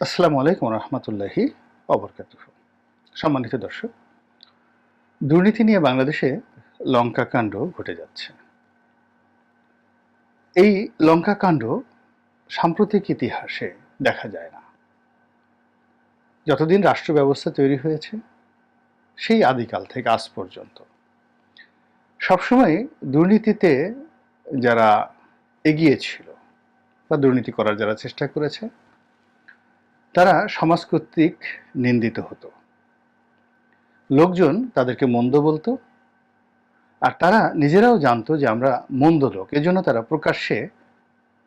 আসসালামু আলাইকুম রহমতুল্লাহি অবরকাত সম্মানিত দর্শক, দুর্নীতি নিয়ে বাংলাদেশে লঙ্কা কাণ্ড ঘটে যাচ্ছে। এই লঙ্কা কাণ্ড সাম্প্রতিক ইতিহাসে দেখা যায় না। যতদিন রাষ্ট্র ব্যবস্থা তৈরি হয়েছে, সেই আদিকাল থেকে আজ পর্যন্ত। সবসময় দুর্নীতিতে যারা এগিয়ে ছিল বা দুর্নীতি করার যারা চেষ্টা করেছে তারা সমাজ কর্তৃক নিন্দিত হতো। লোকজন তাদেরকে মন্দ বলতো আর তারা নিজেরাও জানতো যে আমরা মন্দ লোক, এজন্য তারা প্রকাশ্যে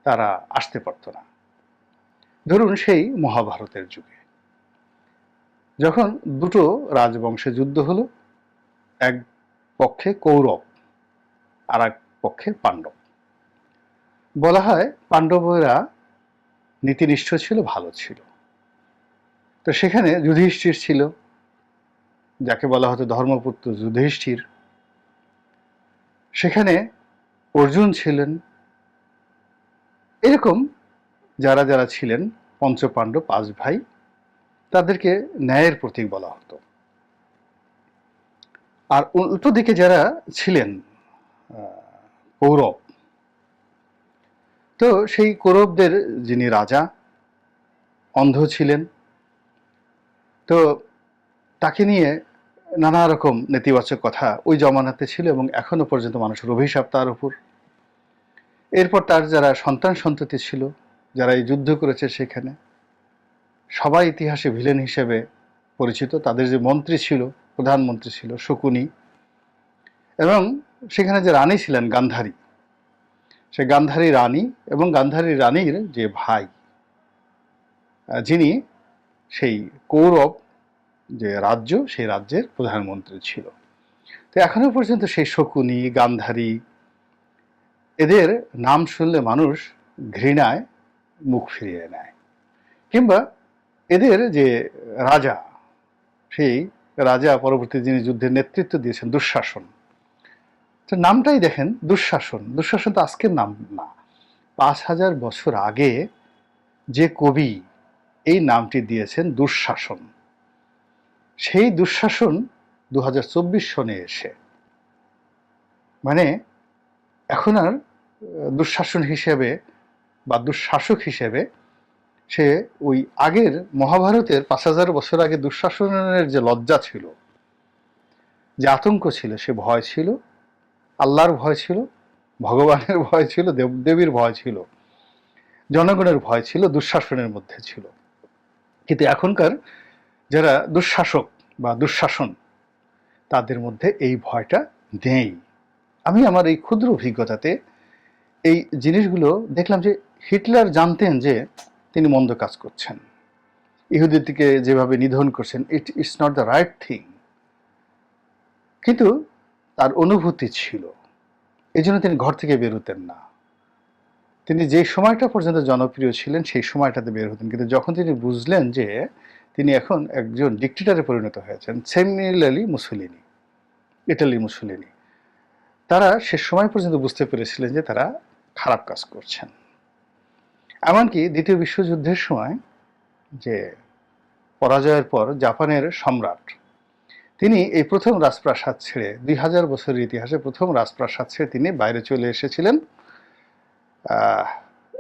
তারা আসতে পারতো না। ধরুন সেই মহাভারতের যুগে। যখন দুটো রাজবংশে যুদ্ধ হলো, এক পক্ষে কৌরব আর এক পক্ষে পাণ্ডব। বলা হয় পাণ্ডবরা নীতিনিষ্ঠ ছিল, ভালো ছিল। তো সেখানে যুধিষ্ঠির ছিল, যাকে বলা হতো ধর্মপুত্র যুধিষ্ঠির। সেখানে অর্জুন ছিলেন। এরকম যারা যারা ছিলেন, পঞ্চপাণ্ডব পাঁচ ভাই তাদেরকে ন্যায়ের প্রতীক বলা হতো। আর উল্টো দিকে যারা ছিলেন কৌরব, তো সেই কৌরবদের যিনি রাজা, অন্ধ ছিলেন। তো তাকে নিয়ে নানা রকম নেতিবাচক কথা ওই জমানাতে ছিল এবং এখনও পর্যন্ত মানুষের অভিশাপ তার উপর। এরপর তার যারা সন্তান সন্ততি ছিল, যারা এই যুদ্ধ করেছে সেখানে, সবাই ইতিহাসে ভিলেন হিসেবে পরিচিত। তাদের যে মন্ত্রী ছিল, প্রধানমন্ত্রী ছিল শকুনি, এবং সেখানে যে রানী ছিলেন গান্ধারী, সে গান্ধারী রানী এবং গান্ধারী রানীর যে ভাই, যিনি সেই কৌরব যে রাজ্য, সেই রাজ্যের প্রধানমন্ত্রী ছিল। তো এখনও পর্যন্ত সেই শকুনি, গান্ধারী, এদের নাম শুনলে মানুষ ঘৃণায় মুখ ফিরিয়ে নেয়। কিংবা এদের যে রাজা, সেই রাজা পরবর্তী যিনি যুদ্ধের নেতৃত্ব দিয়েছেন, দুঃশাসন। তো নামটাই দেখেন, দুঃশাসন। দুঃশাসন তো আজকের নাম না। পাঁচ হাজার বছর আগে যে কবি এই নামটি দিয়েছেন দুঃশাসন। সেই দুঃশাসন দু চব্বিশ সনে এসে। মানে এখন আর দুঃশাসন হিসেবে বা দুঃশাসক হিসেবে সে ওই আগের মহাভারতের পাঁচ হাজার বছর আগে দুঃশাসনের যে লজ্জা ছিল, যে আতঙ্ক ছিল, সে ভয় ছিল, আল্লাহর ভয় ছিল, ভগবানের ভয় ছিল দেবদেবীর ভয় ছিল, জনগণের ভয় ছিল, দুঃশাসনের মধ্যে ছিল। কিন্তু এখনকার যারা দুঃশাসক বা দুঃশাসন, তাদের মধ্যে এই ভয়টা নেই। আমি আমার এই ক্ষুদ্র অভিজ্ঞতাতে এই জিনিসগুলো দেখলাম যে হিটলার জানতেন যে তিনি মন্দ কাজ করছেন। ইহুদিটিকে যেভাবে নিধন করছেন it it's not the right thing কিন্তু তার অনুভূতি ছিল। এই জন্য তিনি ঘর থেকে বেরোতেন না। তিনি যে সময়টা পর্যন্ত জনপ্রিয় ছিলেন, সেই সময়টাতে বের হতেন। কিন্তু যখন তিনি বুঝলেন যে তিনি এখন একজন ডিক্টেটারে পরিণত হয়েছেন সেমিলালি মুসলিনি ইটালি মুসলিনি তারা সে সময় পর্যন্ত বুঝতে পেরেছিলেন যে তারা খারাপ কাজ করছেন। এমনকি দ্বিতীয় বিশ্বযুদ্ধের সময় যে পরাজয়ের পর জাপানের সম্রাট, তিনি এই প্রথম রাজপ্রাসাদ ছেড়ে দুই হাজার বছরের ইতিহাসে প্রথম রাজপ্রাসাদ ছেড়ে তিনি বাইরে চলে এসেছিলেন।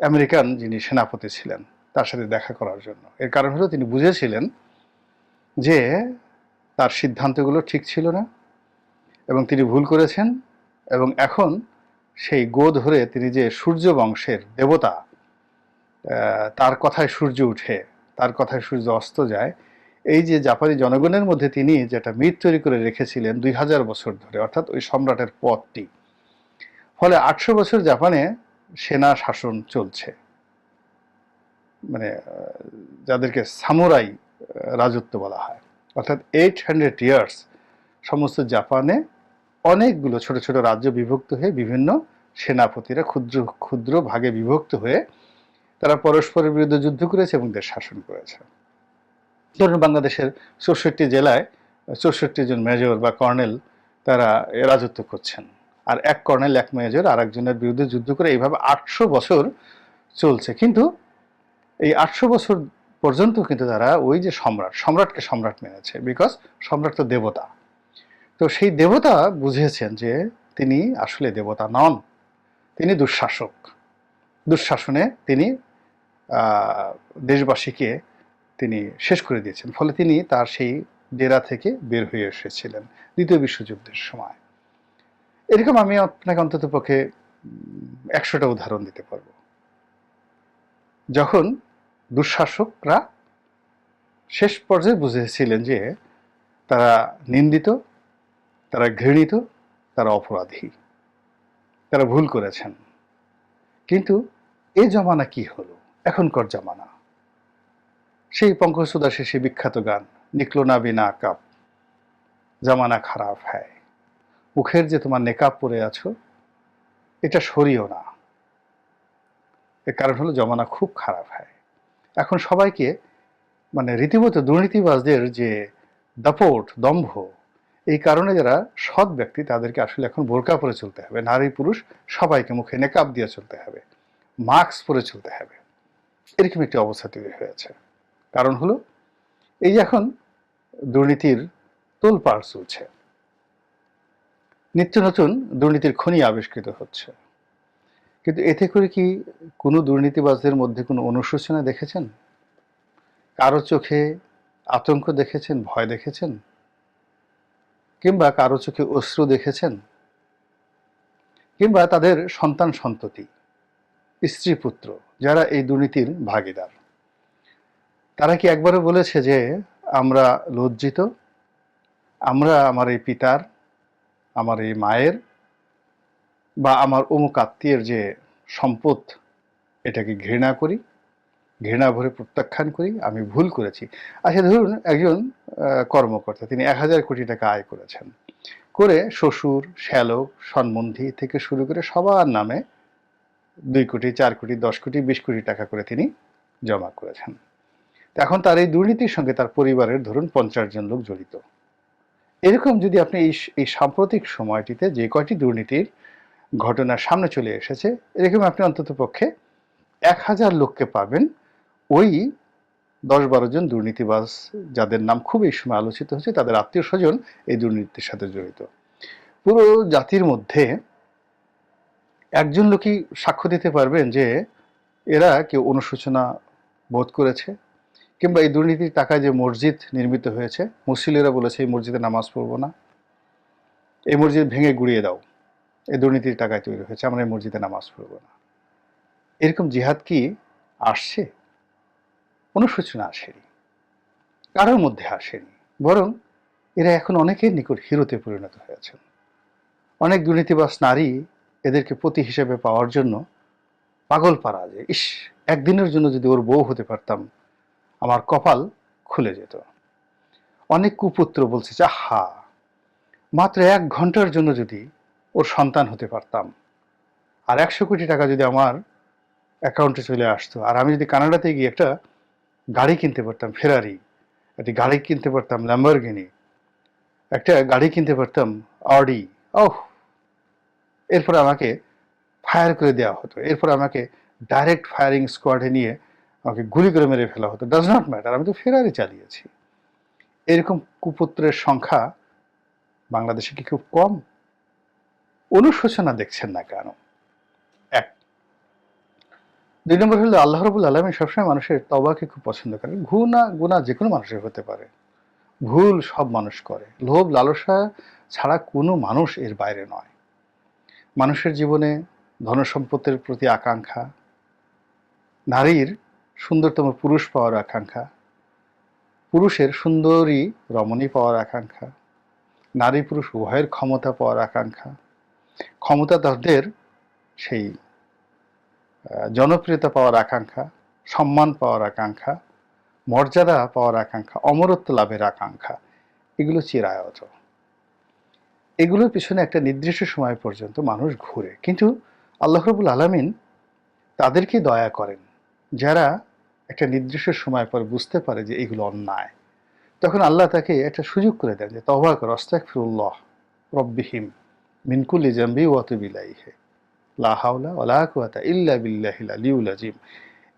আমেরিকান যিনি সেনাপতি ছিলেন, তার সাথে দেখা করার জন্য। এর কারণ হলো তিনি বুঝেছিলেন যে তার সিদ্ধান্তগুলো ঠিক ছিল না এবং তিনি ভুল করেছেন এবং এখন সেই গো ধরে তিনি যে সূর্য বংশের দেবতা তার কথায় সূর্য উঠে, তার কথায় সূর্য অস্ত যায়, এই যে জাপানি জনগণের মধ্যে তিনি যেটা মিথ তৈরি করে রেখেছিলেন দুই হাজার বছর ধরে, অর্থাৎ ওই সম্রাটের পথটি। ফলে আটশো বছর জাপানে সেনা শাসন চলছে। মানে যাদেরকে সামুরাই রাজত্ব বলা হয়। অর্থাৎ এইট হান্ড্রেড ইয়ার্স সমস্ত জাপানে অনেকগুলো ছোট ছোট রাজ্য বিভক্ত হয়ে বিভিন্ন সেনাপতিরা ক্ষুদ্র ক্ষুদ্র ভাগে বিভক্ত হয়ে তারা পরস্পরের বিরুদ্ধে যুদ্ধ করেছে এবং দেশ শাসন করেছে। ধরুন বাংলাদেশের চৌষট্টি জেলায় চৌষট্টি জন মেজর বা কর্নেল তারা রাজত্ব করছেন। আর এক কর্নেল, এক মেজর আর একজনের বিরুদ্ধে যুদ্ধ করে এইভাবে আটশো বছর চলছে। কিন্তু এই আটশো বছর পর্যন্ত কিন্তু তারা ওই যে সম্রাট, সম্রাটকে সম্রাট মেনেছে বিকজ সম্রাট তো দেবতা। তো সেই দেবতা বুঝেছেন যে তিনি আসলে দেবতা নন, তিনি দুঃশাসক। দুঃশাসনে তিনি দেশবাসীকে তিনি শেষ করে দিয়েছেন। ফলে তিনি তার সেই ডেরা থেকে বের হয়ে এসেছিলেন দ্বিতীয় বিশ্বযুদ্ধের সময়। এরকম আমি আপনাকে অন্তত পক্ষে একশোটা উদাহরণ দিতে পারব। যখন দুঃশাসকরা শেষ পর্যায়ে বুঝেছিলেন যে তারা নিন্দিত, তারা ঘৃণিত, তারা অপরাধী, তারা ভুল করেছেন। কিন্তু এই জমানা কি হলো? এখনকার জমানা। সেই পঙ্কজ সুদাসের সেই বিখ্যাত গান নিকলো না বিনা কাপ, জামানা খারাপ, হ্যায়। মুখের যে তোমার নেকাব পরে আছো, এটা সরিও না। এর কারণ হলো জমানা খুব খারাপ হয়। এখন সবাইকে মানে রীতিমতো দুর্নীতিবাজদের যে দাপট, দম্ভ, এই কারণে যারা সৎ ব্যক্তি, তাদেরকে আসলে এখন বোরকা পরে চলতে হবে। নারী পুরুষ সবাইকে মুখে নেকাব দিয়ে চলতে হবে। মাস্ক পরে চলতে হবে। এরকম একটি অবস্থা তৈরি হয়েছে। কারণ হলো, এই যে এখন দুর্নীতির তোলপাড় চলছে। নিত্য নতুন দুর্নীতির খনি আবিষ্কৃত হচ্ছে। কিন্তু এতে করে কি কোনো দুর্নীতিবাজদের মধ্যে কোনো অনুশোচনা দেখেছেন? কারও চোখে আতঙ্ক দেখেছেন? ভয় দেখেছেন? কিংবা কারও চোখে অশ্রু দেখেছেন? কিংবা তাদের সন্তান সন্ততি, স্ত্রী পুত্র, যারা এই দুর্নীতির ভাগিদার? তারা কি একবারও বলেছে যে আমরা লজ্জিত? আমরা আমার এই পিতার আমার এই মায়ের বা আমার অমুক আত্মীয়ের যে সম্পদ, এটাকে ঘৃণা করি, ঘৃণা ভরে প্রত্যাখ্যান করি, আমি ভুল করেছি। আচ্ছা ধরুন একজন কর্মকর্তা, তিনি এক হাজার কোটি টাকা আয় করেছেন। করে শ্বশুর, শ্যালক সম্বন্ধী থেকে শুরু করে সবার নামে দুই কোটি, চার কোটি, দশ কোটি, বিশ কোটি টাকা করে তিনি জমা করেছেন। এখন তার এই দুর্নীতির সঙ্গে তার পরিবারের ধরুন পঞ্চাশ জন লোক জড়িত। এরকম যদি আপনি এই এই সাম্প্রতিক সময়টিতে যে কয়টি দুর্নীতির ঘটনা সামনে চলে এসেছে, এরকম আপনি অন্তত পক্ষে এক হাজার লোককে পাবেন ওই দশ বারো জন দুর্নীতিবাজ যাদের নাম খুব এই সময় আলোচিত হচ্ছে, তাদের আত্মীয় স্বজন এই দুর্নীতির সাথে জড়িত। পুরো জাতির মধ্যে একজন লোকই সাক্ষ্য দিতে পারবেন যে এরা কেউ অনুশোচনা বোধ করেছে কিংবা এই দুর্নীতির টাকায় যে মসজিদ নির্মিত হয়েছে মুসলিরা বলেছে এই মসজিদে নামাজ পড়ব না। এই মসজিদ ভেঙে গুড়িয়ে দাও। এই দুর্নীতির টাকায় তৈরি হয়েছে, আমরা এই মসজিদে নামাজ পড়ব না। এরকম জিহাদ কি আসছে? অনুশোচনা আসেনি। কারোর মধ্যে আসেনি। বরং এরা এখন অনেকের নিকট হিরোতে পরিণত হয়েছেন অনেক দুর্নীতিবাস নারী এদেরকে পতি হিসেবে পাওয়ার জন্য পাগল পারা যে, ইস, একদিনের জন্য যদি ওর বউ হতে পারতাম আমার কপাল খুলে যেত। অনেক কুপুত্র বলছে যে হা মাত্র এক ঘণ্টার জন্য যদি ওর সন্তান হতে পারতাম আর একশো কোটি টাকা যদি আমার অ্যাকাউন্টে চলে আসতো আর আমি যদি কানাডাতে গিয়ে একটা গাড়ি কিনতে পারতাম, ফেরারি, একটি গাড়ি কিনতে পারতাম, ল্যাম্বরগিনি, একটা গাড়ি কিনতে পারতাম, অডি, ওহ, এরপর আমাকে ফায়ার করে দেওয়া হতো। এরপর আমাকে ডাইরেক্ট ফায়ারিং স্কোয়াডে নিয়ে আমাকে গুলি করে মেরে ফেলা হতো। ডাজ নট ম্যাটার আমি তো ফেরারি চালিয়েছি। এরকম কুপুত্রের সংখ্যা বাংলাদেশে কি খুব কম? অনুশোচনা দেখছেন না কেন? এক। দুই নম্বর হলো আল্লাহ রবুল আলমী সবসময় মানুষের তবাকে খুব পছন্দ করেন। ঘুনা গুণা যে কোনো মানুষের হতে পারে। ভুল সব মানুষ করে। লোভ, লালসা ছাড়া কোনো মানুষ এর বাইরে নয়। মানুষের জীবনে ধনসম্পত্তির প্রতি আকাঙ্ক্ষা, নারীর সুন্দরতম পুরুষ পাওয়ার আকাঙ্ক্ষা। পুরুষের সুন্দরী রমণী পাওয়ার আকাঙ্ক্ষা। নারী পুরুষ উভয়ের ক্ষমতা পাওয়ার আকাঙ্ক্ষা। ক্ষমতাধরদের সেই জনপ্রিয়তা পাওয়ার আকাঙ্ক্ষা, সম্মান পাওয়ার আকাঙ্ক্ষা, মর্যাদা পাওয়ার আকাঙ্ক্ষা, অমরত্ব লাভের আকাঙ্ক্ষা, এগুলো চিরায়ত। এগুলোর পিছনে একটা নির্দিষ্ট সময় পর্যন্ত মানুষ ঘুরে। কিন্তু আল্লাহ রবুল আলমিন তাদেরকে দয়া করেন। যারা একটা নির্দিষ্ট সময় পর বুঝতে পারে যে এগুলো অন্যায়। তখন আল্লাহ তাকে একটা সুযোগ করে দেন যে তবা কর অস্তাক ফিরুল্লাহ রব্বিহিম মিনকুলি জাম্বি ওয়াতুবিলাইহে লা হাওলা ওয়ালা কুয়াতা ইল্লা বিল্লাহিল আলিউল আজিম।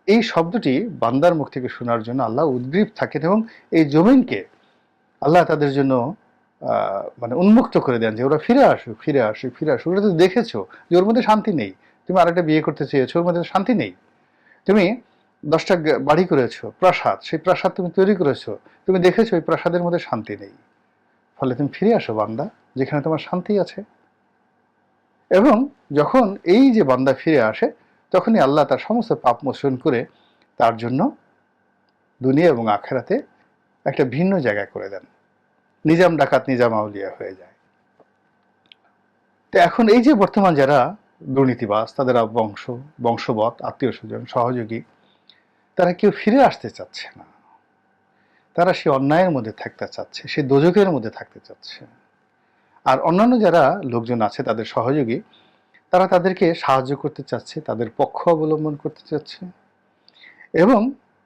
এই শব্দটি বান্দার মুখ থেকে শোনার জন্য আল্লাহ উদ্গ্রীব থাকেন এবং এই জমিনকে আল্লাহ তাদের জন্য মানে উন্মুক্ত করে দেন যে, ওরা ফিরে আসুক ফিরে আসুক ফিরে আসুক। ওরা তো দেখেছ যে, ওর মধ্যে শান্তি নেই। তুমি আরেকটা বিয়ে করতে চেয়েছো, ওর মধ্যে শান্তি নেই। তুমি দশটা বাড়ি করেছ, প্রাসাদ, সেই প্রাসাদ তুমি তৈরি করেছ, তুমি দেখেছ ওই প্রাসাদের মধ্যে শান্তি নেই। ফলে তুমি ফিরে আসো বান্দা, যেখানে তোমার শান্তি আছে। এবং যখন এই যে বান্দা ফিরে আসে, তখনই আল্লাহ তার সমস্ত পাপ মোচন করে তার জন্য দুনিয়া এবং আখেরাতে একটা ভিন্ন জায়গা করে দেন। নিজাম ডাকাত, নিজাম আউলিয়া হয়ে যায়। তো এখন এই যে বর্তমান যারা দুর্নীতিবাজ, তাদের বংশ, বংশবৎ, আত্মীয় স্বজন, সহযোগী তারা কেউ ফিরে আসতে চাচ্ছে না। তারা সে অন্যায়ের মধ্যে থাকতে চাচ্ছে, সে দোজকের মধ্যে থাকতে চাচ্ছে। আর অন্যান্য যারা লোকজন আছে, তাদের সহযোগী, তারা তাদেরকে সাহায্য করতে চাচ্ছে, তাদের পক্ষ অবলম্বন করতে চাচ্ছে এবং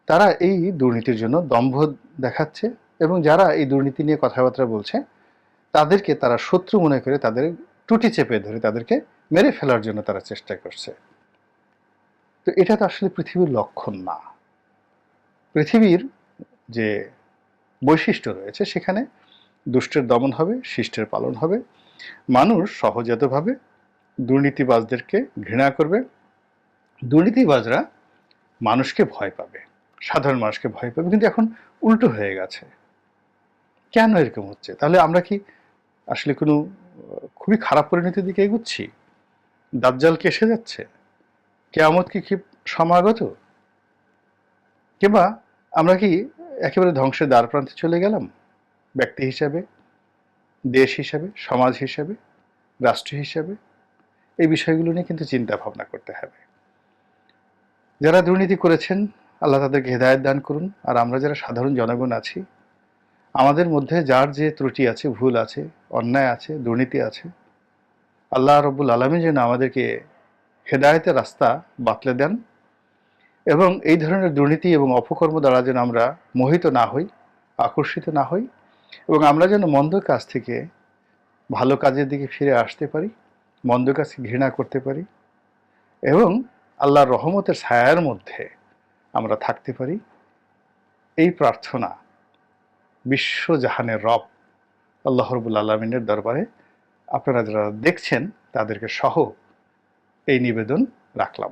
তারা এই দুর্নীতির জন্য দম্ভ দেখাচ্ছে এবং যারা এই দুর্নীতি নিয়ে কথাবার্তা বলছে, তাদেরকে তারা শত্রু মনে করে তাদের টুটি চেপে ধরে তাদেরকে মেরে ফেলার জন্য তারা চেষ্টা করছে। তো এটা তো আসলে পৃথিবীর লক্ষণ না। পৃথিবীর যে বৈশিষ্ট্য রয়েছে, সেখানে দুষ্টের দমন হবে, শিষ্টের পালন হবে, মানুষ সহজাতভাবে দুর্নীতিবাজদেরকে ঘৃণা করবে, দুর্নীতিবাজরা মানুষকে ভয় পাবে, সাধারণ মানুষকে ভয় পাবে, কিন্তু এখন উল্টো হয়ে গেছে। কেন এরকম হচ্ছে? তাহলে আমরা কি আসলে কোনো, খুবই খারাপ পরিণতির দিকে এগুচ্ছি? দাজ্জাল কি এসে যাচ্ছে? কেয়ামত কি কি সমাগত? কিংবা আমরা কি একেবারে ধ্বংসের দ্বার প্রান্তে চলে গেলাম? ব্যক্তি হিসাবে, দেশ হিসাবে, সমাজ হিসাবে, রাষ্ট্র হিসাবে? এই বিষয়গুলো নিয়ে কিন্তু চিন্তা ভাবনা করতে হবে। যারা দুর্নীতি করেছেন, আল্লাহ তাদেরকে হেদায়ত দান করুন। আর আমরা যারা সাধারণ জনগণ আছি, আমাদের মধ্যে যার যে ত্রুটি আছে, ভুল আছে, অন্যায় আছে, দুর্নীতি আছে, আল্লাহ রব্বুল আলমী যেন আমাদেরকে হেদায়তের রাস্তা বাতলে দেন। এবং এই ধরনের দুর্নীতি এবং অপকর্ম দ্বারা যেন আমরা মোহিত না হই, আকর্ষিত না হই, এবং আমরা যেন মন্দ কাজ থেকে ভালো কাজের দিকে ফিরে আসতে পারি, মন্দ কাজকে ঘৃণা করতে পারি, এবং আল্লাহর রহমতের ছায়ার মধ্যে আমরা থাকতে পারি, এই প্রার্থনা বিশ্ব বিশ্বজাহানের রব আল্লাহ রবুল আলমিনের দরবারে আপনারা যারা দেখছেন তাদেরকে সহ এই নিবেদন রাখলাম।